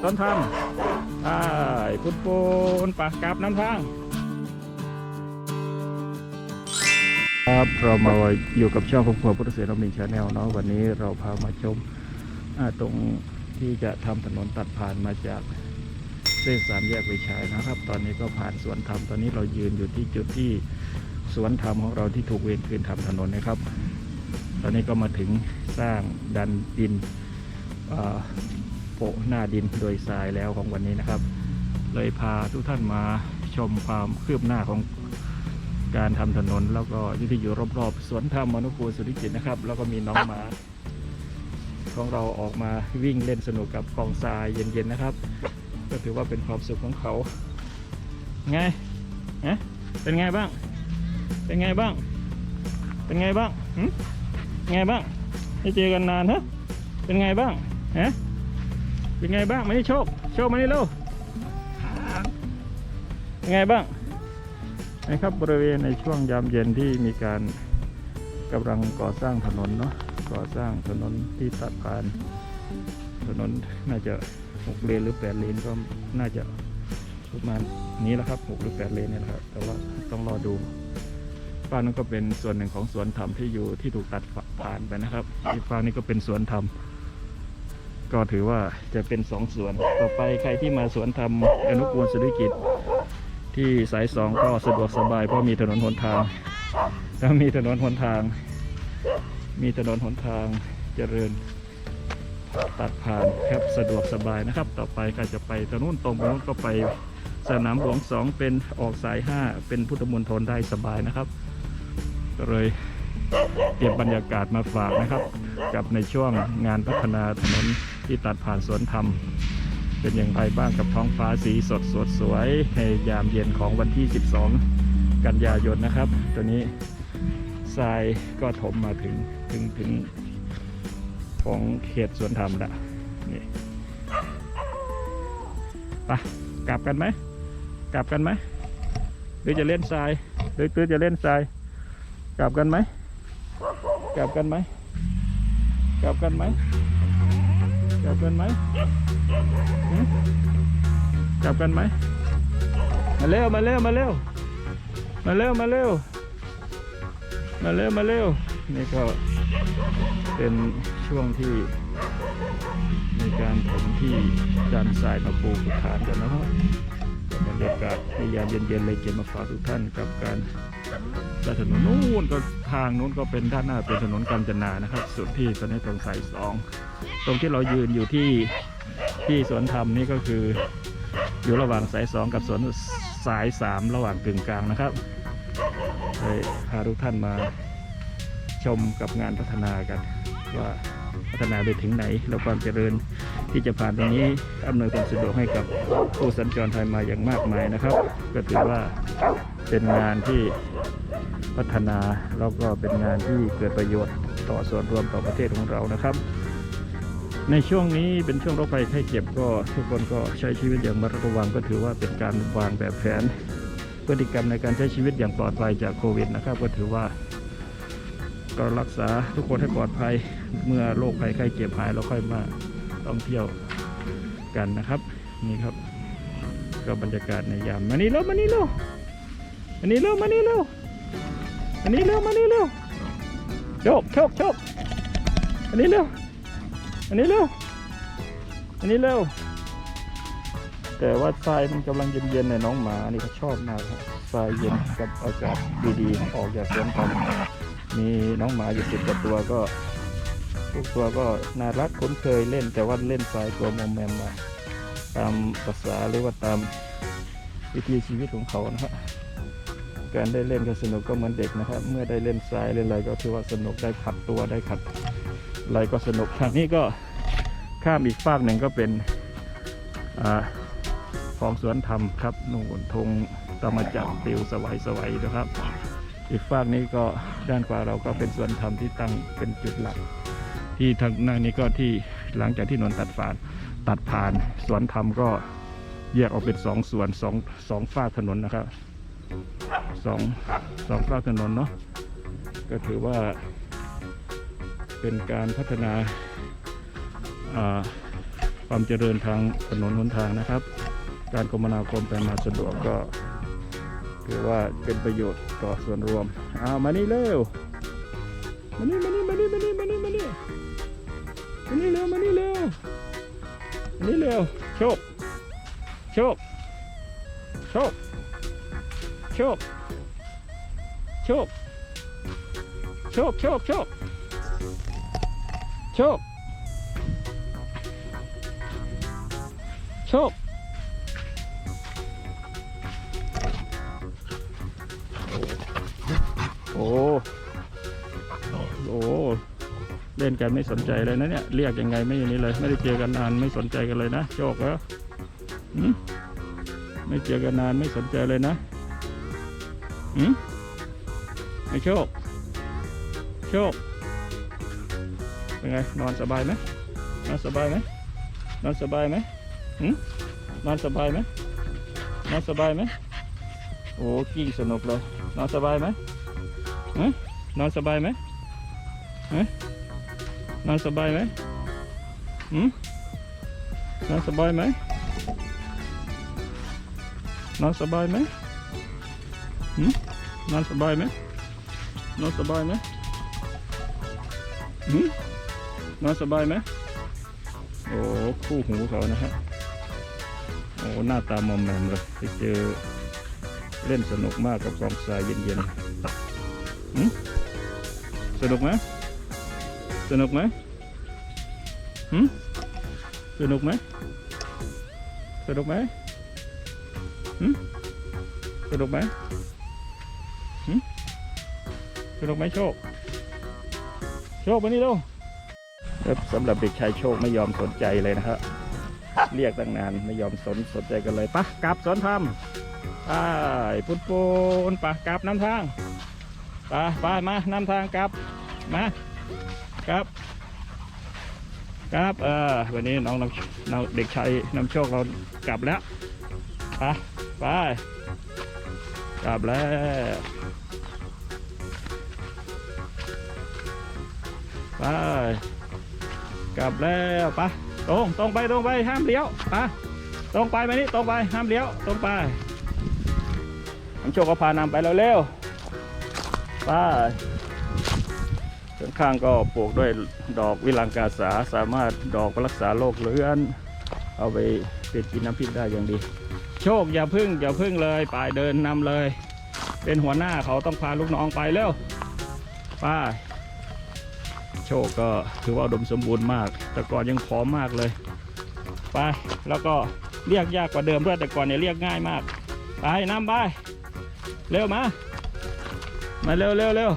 สวนธรรมใช่ปุนปูนปากกลับน้ำทางครับเรามาอยู่กับช่องครอบครัวพุทธเสนามินชาแนลเนาะวันนี้เราพามาชมตรงที่จะทำถนนตัดผ่านมาจากเส้นสามแยกวิชัยนะครับ ตอนนี้ก็ผ่านสวนธรรมตอนนี้เรายืนอยู่ที่จุดที่สวนธรรมของเราที่ถูกเวรคืนทำถนนนะครับ ตอนนี้ก็มาถึงสร้างดันดินอ่า โปะหน้าดินโดยทรายแล้วของวันนี้นะครับ เลยพาทุกท่านมาชมความคืบหน้าของการทำถนน แล้วก็ที่อยู่รอบๆสวนธรรมมนุกูลสุริจิตนะครับ แล้วก็มีน้องหมา ของเราออกมาวิ่งเล่นสนุกกับกองทรายเย็นๆนะครับ ก็ถือว่าเป็นความสุขของเขาไงฮะเป็นไงบ้าง เป็นไงบ้าง เป็นไงบ้างหึไงบ้างไม่เจอกันนานฮะเป็นไงบ้างฮะ เป็นไงบ้างมานี่โชค โชคมานี่เร็วเป็นไงบ้างนะครับบริเวณในช่วงยามเย็นที่มีการกำลังก่อสร้างถนนเนาะก่อสร้างถนนที่ตัดผ่าน ถนนน่าจะ6เลนหรือ8เลนก็น่าจะประมาณนี้แหละครับ6หรือ8เลนเนี่ยแหละครับแต่ว่าต้องรอดูฝั่งนั้นก็เป็นส่วนหนึ่งของสวนธรรมที่อยู่ที่ถูกตัดผ่านไปนะครับอีกฝั่งนี้ก็เป็นสวนธรรม ก็ถือว่าจะเป็นสองสวน ต่อไปใครที่มาสวนธรรมอนุกูลสุริกิจที่สายสองก็สะดวกสบายเพราะมีถนนหนทางถ้ามีถนนหนทาง มีถนนหนทางเจริญตัดผ่านแคบสะดวกสบายนะครับ ต่อไปก็จะไปถนนตรงไปนู้นก็ไปสนามหลวงสองเป็นออกสายห้าเป็นพุทธมณฑลได้สบายนะครับก็เลยเก็บบรรยากาศมาฝากนะครับ กับในช่วงงานพัฒนาถนน ที่ตัดผ่านสวนธรรม เป็นอย่างไรบ้างกับท้องฟ้าสีสดสดสวยในยามเย็นของวันที่ 12 กันยายนนะครับ ตัวนี้ทรายก็ถมมาถึงถึงถึงของเขตสวนธรรมละนี่ไปกลับกันไหมกลับกันไหมหรือจะเล่นทรายหรือหรือจะเล่นทราย กลับกันไหมกลับกันไหมกลับกันไหม จับกันไหมจับกันไหมมาเร็วมาเร็วมาเร็วมาเร็วมาเร็วมาเร็วมาเร็วนี่ก็เป็นช่วงที่มีการถมที่ดันทรายมาปูกฐานกันนะครับ บรรยากาศในยามเย็นๆเลยเก็บมาฝากทุกท่านกับการด้านถนนนู้นก็ทางนู้นก็เป็นด้านหน้าเป็นถนนกาญจนานะครับ สุดที่ตอนนี้ตรงสายสองตรงที่เรายืนอยู่ที่ที่สวนธรรมนี่ก็คือ อยู่ระหว่างสายสองกับสวนสายสามระหว่างกึ่งกลางนะครับเลยพาทุกท่านมาชมกับงานพัฒนากันว่า พัฒนาไปถึงไหน แล้วความเจริญที่จะผ่านตรงนี้อำนวยความสะดวกให้กับผู้สัญจรไทยมาอย่างมากมายนะครับ ก็ถือว่าเป็นงานที่พัฒนาแล้วก็เป็นงานที่เกิดประโยชน์ต่อส่วนรวมต่อประเทศของเรานะครับ ในช่วงนี้เป็นช่วงโรคภัยไข้เจ็บก็ทุกคนก็ใช้ชีวิตอย่างระมัดระวังก็ถือว่าเป็นการวางแบบแผนพฤติกรรมในการใช้ชีวิตอย่างปลอดภัยจากโควิดนะครับ ก็ถือว่าก็รักษาทุกคนให้ปลอดภัย เมื่อโรคภัยไข้เจ็บหายเราค่อยมาท่องเที่ยวกันนะครับ นี่ครับ ก็บรรยากาศในยามมานี่เร็วมานี่เร็วมานี่เร็วมานี่เร็วมานี่เร็วมานี่เร็วโชคโชคโชคอันนี้เร็วอันนี้เร็วอันนี้เร็วแต่ว่าทรายมันกำลังเย็นๆในน้องหมาอันนี้เขาชอบมากครับทรายเย็นกับอากาศดีๆออกจากสวนธรรมมีน้องหมาอยู่สิบกว่าตัวก็ ทุกตัวก็น่ารักคุ้นเคยเล่นแต่ว่าเล่นทรายตัวมอมแมมมาตามภาษาหรือว่าตามวิถีชีวิตของเขานะครับการได้เล่นก็สนุกก็เหมือนเด็กนะครับ เมื่อได้เล่นทรายเล่นอะไรก็ถือว่าสนุกได้ขัดตัวได้ขัดอะไรก็สนุกทางนี้ก็ข้ามอีกฝากหนึ่งก็เป็นอของสวนธรรมครับนู่นธงตะมาจักรปลิวสวัยสวัยนะครับ อีกฝากนี้ก็ด้านขวาเราก็เป็นสวนธรรมที่ตั้งเป็นจุดหลัก ที่ทางหน้านี้ก็ที่หลังจากที่นนตัดฝานตัดผ่านสวนธรรมก็แยกออกเป็นสองส่วนสองสองฝ้าถนนนะครับสองสองฝ้าถนนเนาะก็ถือว่าเป็นการพัฒนาความเจริญทางถนนหนทางนะครับ การคมนาคมไปมาสะดวกก็ถือว่าเป็นประโยชน์ต่อส่วนรวมเอามานี่เร็วมานี่มานี่มานี่มานี่มานี่ มานี่เร็วมานี่เร็วมานี่เร็วโชคโชคโชคโชคโชคโชคโชคโชคโชคโชคโอ้ ล่นกันไม่สนใจเลยนะเนี่ยเรียกยังไงไม่อย่างนี้เลย ไม่ได้เจอกันนานไม่สนใจกันเลยนะโชคแล้วหืมไม่เจอกันนานไม่สนใจเลยนะหืมไอโชค โชค เป็นไง นอนสบายไหมนอนสบายไหมนอนสบายไหมหืมนอนสบายไหมนอนสบายไหมโอ้กิ้งสนุกเลย นอนสบายไหมฮะนอนสบายไหมฮะ นอนสบายไหมหืมนอนสบายไหมนอนสบายไหมหืมนอนสบายไหมนอนสบายไหมหืมนอนสบายไหมโอ้คู่หูเขานะฮะโอ้หน้าตามอมแมมเลยไปเจอเล่นสนุกมากกับกองทรายเย็นๆหืมสนุกไหม สนุกไหมหืมสนุกไหมสนุกไหมหืมสนุกไหมหืมสนุกไหมโชค โชคมานี่เร็วครับสำหรับเด็กชายโชคไม่ยอมสนใจเลยนะครับเรียกตั้งนานไม่ยอมสนสนใจกันเลยปะกลับสอนทำไปพุทธปูนปะกลับน้ำทางไปไปมานำทางกลับมา กลับกลับเออวันนี้น้องน้ำน้องเด็กชายน้ำโชคเรากลับแล้วไปไปกลับแล้วไปกลับแล้วไปตรงตรงไปตรงไปห้ามเลี้ยวไปตรงไปมานี่ตรงไปห้ามเลี้ยวตรงไปน้ำโชคก็พานำไปแล้วเร็วไปาข้างๆก็ปลูกด้วยดอกวิลังกาสาสามารถดอกรักษาโรคเลื้อน เอาไปเป็นกินน้ำพริกได้อย่างดี โชคอย่าพึ่งอย่าพึ่งเลยไปเดินนำเลย เป็นหัวหน้าเขาต้องพาลูกน้องไปเร็วป้าโชคก็ถือว่าดมสมบูรณ์มาก แต่ก่อนยังผอมมากเลยไปแล้วก็เรียกยากกว่าเดิมด้วยแต่ก่อนเนี่ยเรียกง่ายมาก ไปนำไปเร็วมามาเร็วเร็วเร็ว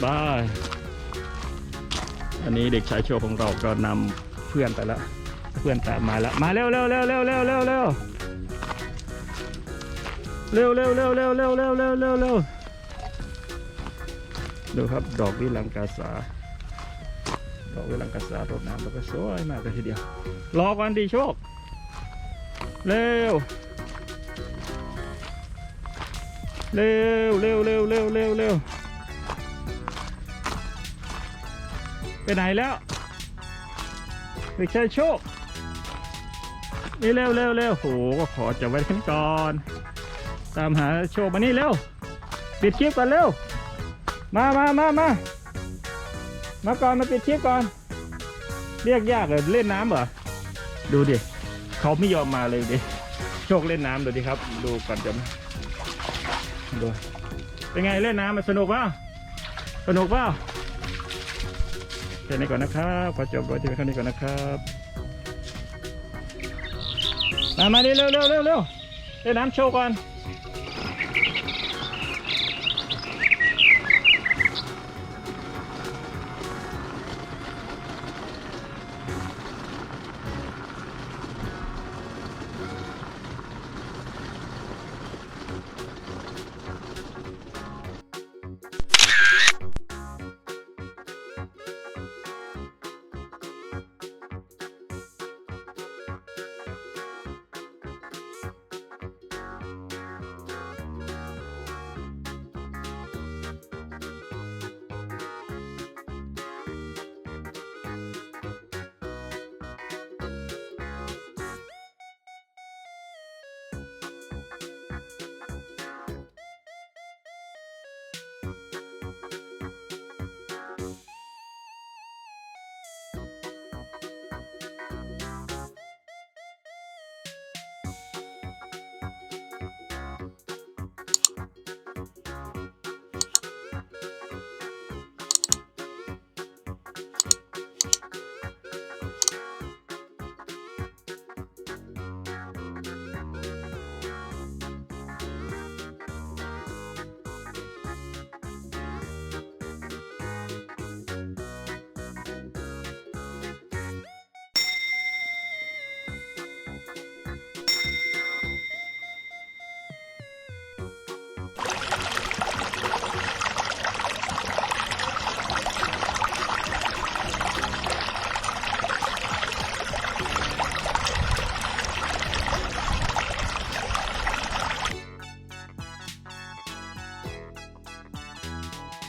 ไปอันนี้เด็กชายโชว์ของเราก็นำเพื่อนไปล้วเพื่อนตามมาล้วมาเร็วเร็วเร็วเร็วเร็วเร็วเร็วเร็วเร็วเร็วเร็วเร็วเร็วเร็วเร็วเร็วดูครับดอกวิลังกาสาดอกวิลังกาสารดน้ำแล้วก็สวยมากเลยทีเดียวรอก่อนดีโชคเร็วเร็วเร็วเร็วเร็วเร็วเร็ว ไปไหนแล้วเด็กชายโชคนี่เร็วเร็วเร็วโหก็ขอจะไว้กันก่อน ตามหาโชคมานี่เร็ว ปิดคลิปก่อนเร็ว มามามามามาก่อนมาปิดคลิปก่อน เรียกยากเลยเล่นน้ำเหรอ ดูดิเขาไม่ยอมมาเลยดิ โชคเล่นน้ำดูดิครับ ดูก่อนจะดูเป็นไงเล่นน้ำมันสนุกเปล่าสนุกเปล่า แค่นี้ก่อนนะครับขอจบไว้ที่แค่นี้ก่อนนะครับมามาดิเร็วเร็วเร็วเร็วเล่นน้ำโชว์ก่อน